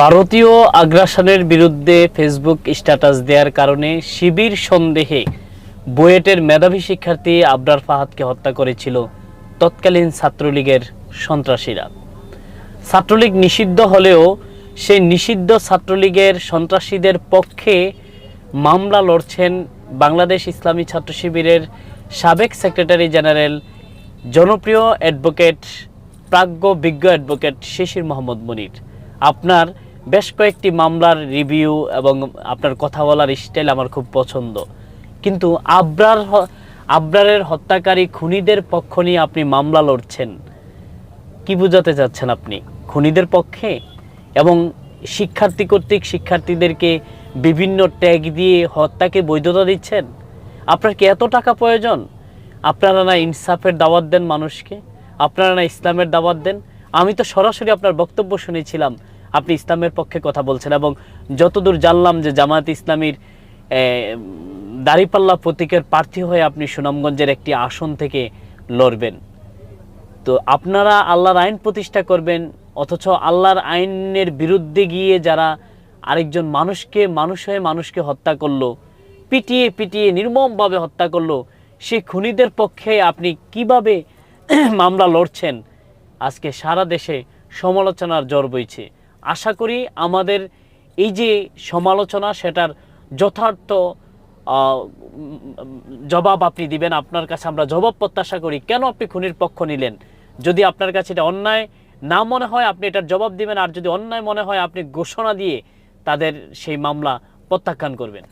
ভারতীয় আগ্রাসনের বিরুদ্ধে ফেসবুক স্ট্যাটাস দেওয়ার কারণে শিবির সন্দেহে বুয়েটের মেধাবী শিক্ষার্থী আবরার ফাহাদকে হত্যা করেছিল তৎকালীন ছাত্রলীগের সন্ত্রাসীরা। ছাত্রলীগ নিষিদ্ধ হলেও সেই নিষিদ্ধ ছাত্রলীগের সন্ত্রাসীদের পক্ষে মামলা লড়ছেন বাংলাদেশ ইসলামী ছাত্র শিবিরের সাবেক সেক্রেটারি জেনারেল, জনপ্রিয় অ্যাডভোকেট, প্রাজ্ঞ বিজ্ঞ অ্যাডভোকেট শিশির মোহাম্মদ মনির। আপনার বেশ কয়েকটি মামলার রিভিউ এবং আপনার কথা বলার স্টাইল আমার খুব পছন্দ। কিন্তু আবরার আবরারের হত্যাকারী খুনিদের পক্ষ নিয়ে আপনি মামলা লড়ছেন। কি বোঝাতে চাচ্ছেন আপনি? খুনিদের পক্ষে? এবং শিক্ষার্থী কর্তৃক শিক্ষার্থীদেরকে বিভিন্ন ট্যাগ দিয়ে হত্যাকে বৈধতা দিচ্ছেন? আপনার কি এত টাকা প্রয়োজন? আপনারা না ইনসাফের দাওয়াত দেন মানুষকে? আপনারা না ইসলামের দাওয়াত দেন? আমি তো সরাসরি আপনার বক্তব্য শুনেছিলাম আপনি ইসলামের পক্ষে কথা বলছেন এবং যতদূর জানলাম যে জামায়াত ইসলামীর দাঁড়িপাল্লা প্রতীকের প্রার্থী হয়ে আপনি সুনামগঞ্জের একটি আসন থেকে লড়বেন। তো আপনারা আল্লাহর আইন প্রতিষ্ঠা করবেন, অথচ আল্লাহর আইনের বিরুদ্ধে গিয়ে যারা আরেকজন মানুষকে, মানুষ হয়ে মানুষকে হত্যা করল, পিটিয়ে পিটিয়ে নির্মমভাবে হত্যা করল সে খুনিদের পক্ষে আপনি কীভাবে মামলা লড়ছেন? আজকে সারা দেশে সমালোচনার জ্বর বইছে। আশা করি আমাদের এই যে সমালোচনা, সেটার যথার্থ জবাব আপনি দিবেন, আপনার কাছে আমরা জবাব প্রত্যাশা করি। কেন আপনি খুনির পক্ষ নিলেন? যদি আপনার কাছে এটা অন্যায় না মনে হয়, আপনি এটার জবাব দিবেন, আর যদি অন্যায় মনে হয়, আপনি ঘোষণা দিয়ে তাদের সেই মামলা প্রত্যাখ্যান করবেন।